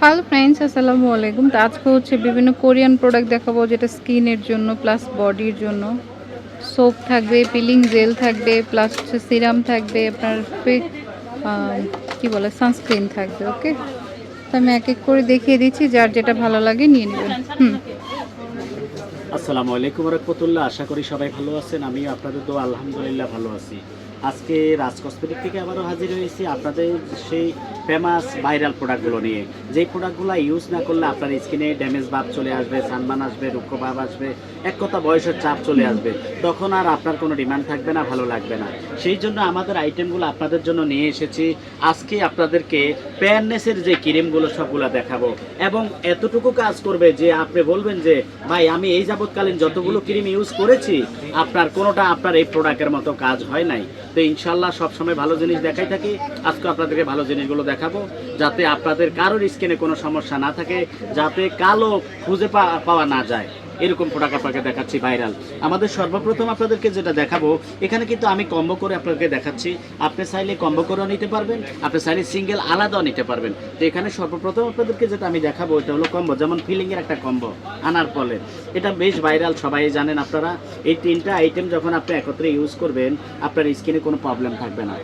Hello friends আসসালামু আলাইকুম। তো আজকে হচ্ছে বিভিন্ন কোরিয়ান প্রোডাক্ট দেখাবো, যেটা স্কিনের জন্য প্লাস বডির জন্য। সোপ থাকবে পিলিং জেল থাকবে প্লাস হচ্ছে সিরাম থাকবে, আপনার ফেক কী বলে সানস্ক্রিন থাকবে ওকে তো আমি এক এক করে দেখিয়ে দিচ্ছি, যার যেটা ভালো লাগে নিয়ে নেবেন। হুম। আসসালামু আলাইকুম রহমতুল্লাহ আশা করি সবাই ভালো আছেন, আমিও আপনাদের তো আলহামদুলিল্লাহ ভালো আছি। আজকে রাজ কসমেটিক থেকে আবারও হাজির হয়েছি, আপনাদের সেই ফেমাস ভাইরাল প্রোডাক্টগুলো নিয়ে। যেই প্রোডাক্টগুলো ইউজ না করলে আপনার স্কিনে ড্যামেজ ভাব চলে আসবে, সানবান আসবে রুক্ষ ভাব আসবে, এক কথা বয়সের চাপ চলে আসবে। তখন আর আপনার কোনো ডিমান্ড থাকবে না, ভালো লাগবে না। সেই জন্য আমাদের আইটেমগুলো আপনাদের জন্য নিয়ে এসেছি। আজকে আপনাদেরকে প্যাননেসের যে ক্রিমগুলো সবগুলো দেখাবো। এবং এতটুকু কাজ করবে যে আপনি বলবেন যে, ভাই, আমি এই যাবৎকালীন যতগুলো ক্রিম ইউজ করেছি, আপনার কোনোটা আপনার এই প্রোডাক্টের মতো কাজ হয় নাই। তো ইনশাল্লাহ সবসময় ভালো জিনিস দেখাই থাকি। আজকে আপনাদেরকে ভালো জিনিসগুলো দেখাবো যাতে আপনাদের কারোর স্কিনে কোনো সমস্যা না থাকে, যাতে কালো খুঁজে পাওয়া না যায়। এরকম প্রোডাক্ট আপনাকে দেখাচ্ছি ভাইরাল আমাদের সর্বপ্রথম আপনাদেরকে যেটা দেখাবো, এখানে কিন্তু আমি কম্বো করে আপনাদেরকে দেখাচ্ছি। আপনি চাইলে কম্বো করেও নিতে পারবেন, আপনি চাইলে সিঙ্গেল আলাদাও নিতে পারবেন। তো এখানে সর্বপ্রথম আপনাদেরকে যেটা আমি দেখাবো, এটা হলো কম্বো যেমন ফিলিংয়ের একটা কম্বো আনার ফলে এটা বেশ ভাইরাল সবাই জানেন আপনারা। এই তিনটা আইটেম যখন আপনি একত্রে ইউজ করবেন, আপনার স্কিনে কোনো প্রবলেম থাকবে না।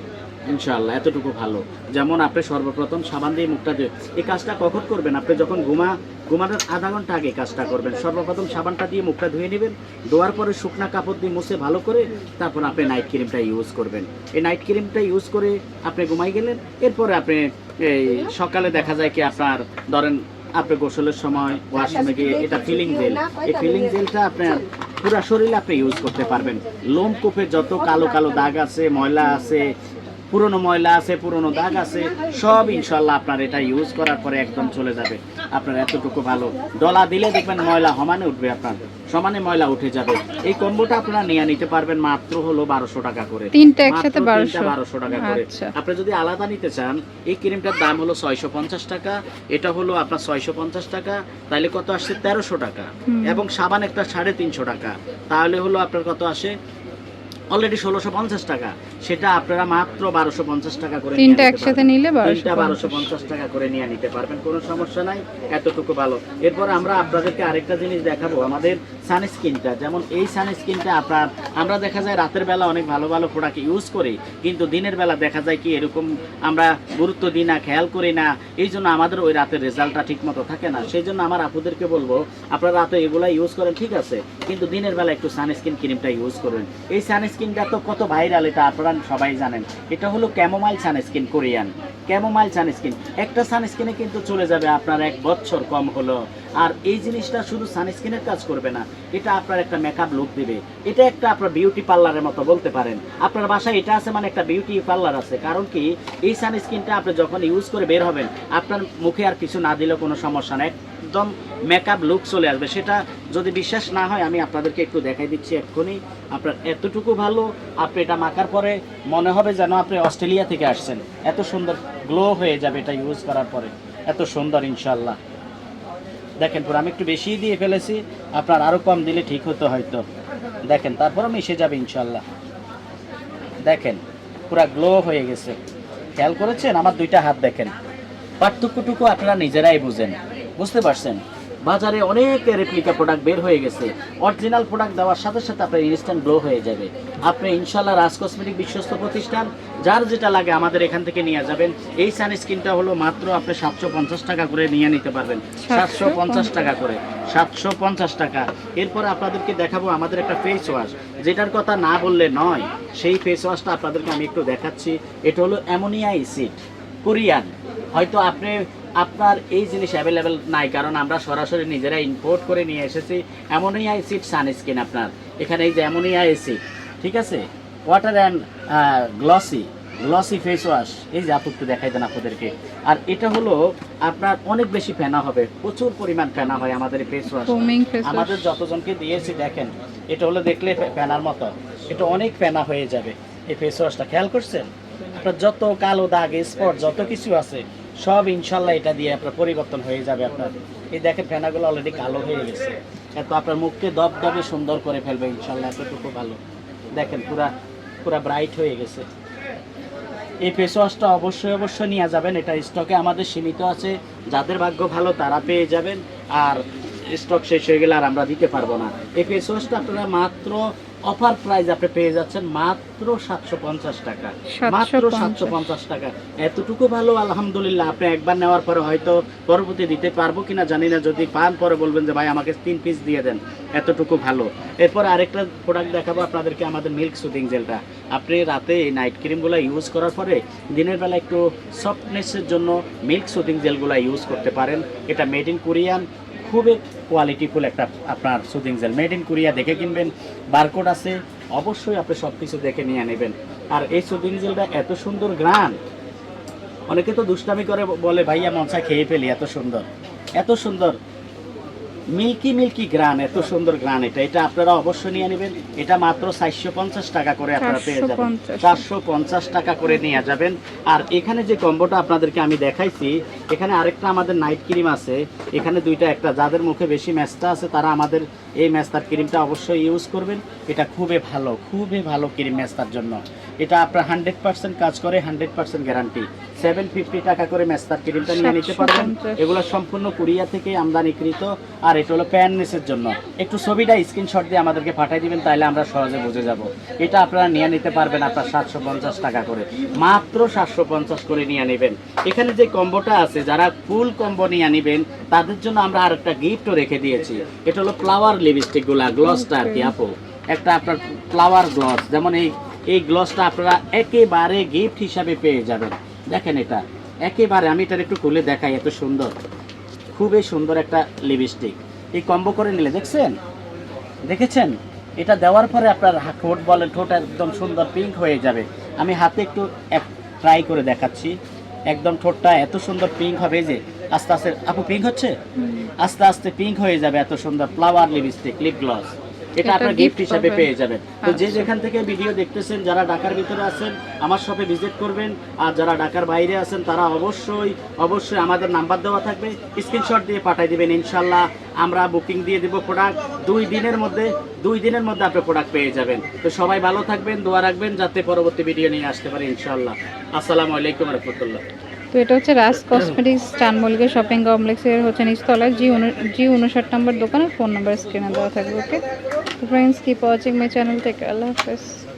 ইনশাআল্লাহ, এতটুকু ভালো। যেমন আপনি সর্বপ্রথম সাবান দিয়ে মুখটা দিয়ে এই কাজটা কখন করবেন? আপনি যখন ঘুমা, ঘুমানোর আধা ঘণ্টা আগে কাজটা করবেন। সর্বপ্রথম সাবানটা দিয়ে মুখটা ধুয়ে নেবেন, ধোয়ার পরে শুকনা কাপড় দিয়ে মুছে ভালো করে তারপর আপনি নাইট ক্রিমটা ইউজ করবেন। এই নাইট ক্রিমটা ইউজ করে আপনি ঘুমাই গেলেন, এরপরে আপনি এই সকালে দেখা যায় কি আপনার, ধরেন আপনি গোসলের সময় ওয়াশরুমে গিয়ে এটা ফিলিং জেল এই ফিলিং জেলটা আপনার পুরা শরীরে আপনি ইউজ করতে পারবেন। লোম কূপে যত কালো কালো দাগ আছে, ময়লা আছে পুরনো ময়লা আছে পুরনো দাগ আছে সব ইনশাল্লাহ আপনার এটা ইউজ করার পরে একদম চলে যাবে। আপনার এতটুকু ভালো। ডলা দিলে দেখবেন ময়লা সমানে উঠবে আপনার। সমানে ময়লা উঠে যাবে। এই কম্বোটা আপনারা নিয়ে নিতে পারবেন মাত্র হলো বারোশো টাকা করে। তিনটা একসাথে মাত্র তিনটা 1200 বারোশো টাকা করে। আচ্ছা। আপনি যদি আলাদা নিতে চান এই ক্রিমটার দাম হলো ছয়শো পঞ্চাশ টাকা। এটা হলো আপনার ছয়শো পঞ্চাশ টাকা তাহলে কত আসছে তেরোশো টাকা। এবং সাবান একটা সাড়ে তিনশো টাকা। তাহলে হলো আপনার কত আসে? অলরেডি ষোলোশো পঞ্চাশ টাকা। সেটা আপনারা মাত্র বারোশো পঞ্চাশ টাকা করে তিনটা একসাথে। নিলে তিনটা বারোশো পঞ্চাশ টাকা করে নিয়ে নিতে পারবেন কোনো সমস্যা নাই এতটুকু ভালো। এরপর আমরা আপনাদেরকে আরেকটা জিনিস দেখাবো আমাদের সানস্ক্রিনটা। যেমন এই সানস্ক্রিনটা আপনার আমরা দেখা যায় রাতের বেলা অনেক ভালো ভালো প্রোডাক্ট ইউজ করি কিন্তু দিনের বেলা দেখা যায় কি এরকম আমরা গুরুত্ব দিই না খেয়াল করি না এই জন্য আমাদের ওই রাতের রেজাল্টটা ঠিক মতো থাকে না। সেই জন্য আমার আপুদেরকে বলব আপনারা রাতে এগুলা ইউজ করেন ঠিক আছে কিন্তু দিনের বেলা একটু সানস্ক্রিন ক্রিমটা ইউজ করবেন এই সানস্ক্রিনটা তো কত ভাইরাল এটা আপনারা সবাই জানেন। এটা হলো chamomile sunscreen Korean. Chamomile sunscreen. একটা সানস্ক্রিনে কিন্তু চলে যাবে আপনার এক বছর কম হলো। আর এই জিনিসটা শুধু সানস্ক্রিনের কাজ করবে না, এটা আপনার একটা মেকআপ লুক দিবে। এটা একটা আপনার বিউটি পার্লারের মতো বলতে পারেন। আপনার বাসায় এটা আছে মানে একটা বিউটি পার্লার আছে। কারণ কি, এই সানস্ক্রিনটা আপনি যখন ইউজ করে বের হবেন, আপনার মুখে আর কিছু না দিলেও কোনো সমস্যা নেই। একদম মেকআপ লুক চলে আসবে। সেটা যদি বিশ্বাস না হয়, আমি আপনাদেরকে একটু দেখাই দিচ্ছি এক্ষুনি। আপনার এতটুকু ভালো, আপনি এটা মাখার পরে মনে হবে যেন আপনি অস্ট্রেলিয়া থেকে আসছেন। এত সুন্দর গ্লো হয়ে যাবে এটা ইউজ করার পরে। এত সুন্দর ইনশাল্লাহ দেখেন, পুরো আমি একটু বেশি দিয়ে ফেলেছি, আপনার আরও কম দিলে ঠিক হতো হয়তো। দেখেন তারপর মিশে যাবে ইনশাল্লাহ দেখেন, পুরা গ্লো হয়ে গেছে। খেয়াল করেছেন? আমার দুইটা হাত দেখেন। পার্থক্যটুকু আপনারা নিজেরাই বুঝেন। বুঝতে পারছেন? বাজারে অনেক রেপ্লিকা প্রোডাক্ট বের হয়ে গেছে। অরিজিনাল প্রোডাক্ট দেওয়ার সাথে সাথে আপনার ইনস্ট্যান্ট গ্লো হয়ে যাবে। আপনি ইনশাল্লাহ রাজ কসমেটিক বিশ্বস্ত প্রতিষ্ঠান যার যেটা লাগে আমাদের এখান থেকে নিয়ে যাবেন। এই সানস্ক্রিনটা হলো মাত্র আপনি সাতশো পঞ্চাশ টাকা করে নিয়ে নিতে পারবেন। সাতশো পঞ্চাশ টাকা করে। সাতশো পঞ্চাশ টাকা। এরপর আপনাদেরকে দেখাবো আমাদের একটা ফেস ওয়াশ যেটার কথা না বললে নয় সেই ফেস ওয়াশটা আপনাদেরকে আমি একটু দেখাচ্ছি। এটা হলো অ্যামোনিয়া অ্যাসিড কোরিয়ান। হয়তো আপনি আপনার এই জিনিস অ্যাভেলেবেল নাই কারণ আমরা সরাসরি নিজেরা ইম্পোর্ট করে নিয়ে এসেছি অ্যামোনিয়া অ্যাসিড সানস্ক্রিন আপনার। এখানে এই যে অ্যামোনিয়া অ্যাসিড ঠিক আছে? Water and glossy glossy face wash এই যে আপু একটু দেখাই দেন আপনাদেরকে। আর এটা হলো আপনার অনেক বেশি ফেনা হবে প্রচুর পরিমাণ ফেনা হয় আমাদের ফেস ওয়াশ আমাদের যতজনকে দিয়েছি দেখেন এটা হলো দেখলে ফেনার মতো। এটা অনেক ফেনা হয়ে যাবে এই ফেস ওয়াশটা খেয়াল করছেন? আপনার যত কালো দাগ স্পট যত কিছু আছে সব ইনশাল্লাহ এটা দিয়ে আপনার পরিবর্তন হয়ে যাবে আপনার। এই দেখেন ফেনাগুলো অলরেডি কালো হয়ে গেছে। এত আপনার মুখকে দবদবে সুন্দর করে ফেলবে ইনশাল্লাহ, এতটুকু ভালো। দেখেন পুরা পুরা ব্রাইট হয়ে গেছে। এই ফেস ওয়াশটা অবশ্যই অবশ্যই নিয়ে যাবেন। এটা স্টকে আমাদের সীমিত আছে। যাদের ভাগ্য ভালো, তারা পেয়ে যাবেন। আর স্টক শেষ হয়ে গেলে আর আমরা দিতে পারব না। এই ফেস ওয়াশটা আপনারা মাত্র অফার প্রাইস আপনি পেয়ে যাচ্ছেন মাত্র সাতশো পঞ্চাশ টাকা। মাত্র সাতশো পঞ্চাশ। টাকা। এতটুকু ভালো আলহামদুলিল্লাহ। আপনি একবার নেওয়ার পরে হয়তো পরবর্তী দিতে পারব কিনা জানি না। যদি পান পরে বলবেন যে ভাই আমাকে তিন পিস দিয়ে দেন। এতটুকু ভালো। এরপর আরেকটা প্রোডাক্ট দেখাবো আপনাদেরকে আমাদের মিল্ক সুদিং জেলটা আপনি রাতে এই নাইট ক্রিমগুলো ইউজ করার পরে দিনের বেলা একটু সফটনেসের জন্য মিল্ক সুদিং জেলগুলো ইউজ করতে পারেন। এটা মেড ইন কোরিয়ান খুবই কোয়ালিটিফুল একটা আপনার soothing gel made in Korea দেখে কিনবেন বারকোড আছে অবশ্যই আপনি সব কিছু দেখে নিয়ে নেবেন। আর এই সুদিং জেলটা এত সুন্দর গ্রান। অনেকে তো দুষ্টামি করে বলে ভাইয়া মনসা খেয়ে ফেলি এত সুন্দর। এত সুন্দর। মিল্কি মিল্কি গ্রান এত সুন্দর গ্রান এটা। এটা আপনারা অবশ্যই নিয়ে নেবেন। এটা মাত্র চারশো পঞ্চাশ টাকা করে আপনারা পেয়ে যাবেন। চারশো পঞ্চাশ টাকা করে নিয়ে যাবেন। আর এখানে যে কম্বোটা আপনাদেরকে আমি দেখাইছি এখানে আরেকটা আমাদের নাইট ক্রিম আছে। এখানে দুইটা একটা যাদের মুখে বেশি ম্যাচটা আছে তারা আমাদের এই ম্যাস্তার ক্রিমটা অবশ্যই ইউজ করবেন। এটা খুবই ভালো খুবই ভালো ক্রিম ম্যাস্তার জন্য। এটা আপনার হান্ড্রেড পার্সেন্ট কাজ করে hundred percent guarantee seven fifty টাকা করে ম্যাস্তার ক্রিমটা নিয়ে নিতে পারবেন। এগুলো সম্পূর্ণ কোরিয়া থেকে আমদানিকৃত। আর এটা হলো প্যাননেসের জন্য। একটু ছবিটা স্ক্রিনশট দিয়ে আমাদেরকে পাঠিয়ে দিবেন তাহলে আমরা সহজে বুঝে যাব। এটা আপনারা নিয়ে নিতে পারবেন আপনার সাতশো পঞ্চাশ টাকা করে। মাত্র সাতশো পঞ্চাশ করে নিয়ে নেবেন। এখানে যে কম্বোটা আছে যারা ফুল কম্বো নিয়ে নেবেন তাদের জন্য আমরা আর একটা গিফটও রেখে দিয়েছি। এটা হলো ফ্লাওয়ার লিপস্টিকগুলা গ্লসটা আর কি, আপু। একটা আপনার ফ্লাওয়ার গ্লস যেমন এই এই গ্লসটা আপনারা একেবারে গিফট হিসাবে পেয়ে যাবেন। দেখেন এটা, একেবারে আমি এটা একটু খুলে দেখাই, এত সুন্দর। খুবই সুন্দর একটা লিপস্টিক এই কম্বো করে নিলে, দেখছেন? দেখেছেন? এটা দেওয়ার পরে আপনার ঠোঁট বলে ঠোঁট একদম সুন্দর পিঙ্ক হয়ে যাবে। আমি হাতে একটু ট্রাই করে দেখাচ্ছি। একদম ঠোঁটটা এত সুন্দর পিঙ্ক হবে যে আস্তে আস্তে আপু পিঙ্ক হচ্ছে? আস্তে আস্তে পিঙ্ক হয়ে যাবে এত সুন্দর ফ্লাওয়ার লিপস্টিক লিপ গ্লস এটা আপনার গিফট হিসাবে পেয়ে যাবেন। তো যে আচ্ছা। যেখান থেকে ভিডিও দেখতেছেন যারা ঢাকার ভিতরে আছেন আমার শপে ভিজিট করবেন। আর যারা ঢাকার বাইরে আছেন তারা অবশ্যই অবশ্যই আমাদের নাম্বার দেওয়া থাকবে। স্ক্রিনশট দিয়ে পাঠিয়ে দিবেন ইনশাল্লাহ। আমরা বুকিং দিয়ে দেবো প্রোডাক্ট দুই দিনের মধ্যে দুই দিনের মধ্যে আপনি প্রোডাক্ট পেয়ে যাবেন। তো সবাই ভালো থাকবেন দোয়া রাখবেন যাতে পরবর্তী ভিডিও নিয়ে আসতে পারে ইনশাল্লাহ। আসসালামু আলাইকুম রহমতুল্লাহ। তো এটা হচ্ছে রাজ কসমেটিক্স চান শপিং কমপ্লেক্সের হচ্ছে নিচতলায় জি উন জি উনষাট নম্বর দোকানের ফোন নাম্বার স্ক্রিনে দেওয়া থাকবে ওকে फ्रेंड्स की वॉचिंग माई चैनल तक अल्लाह हाफ़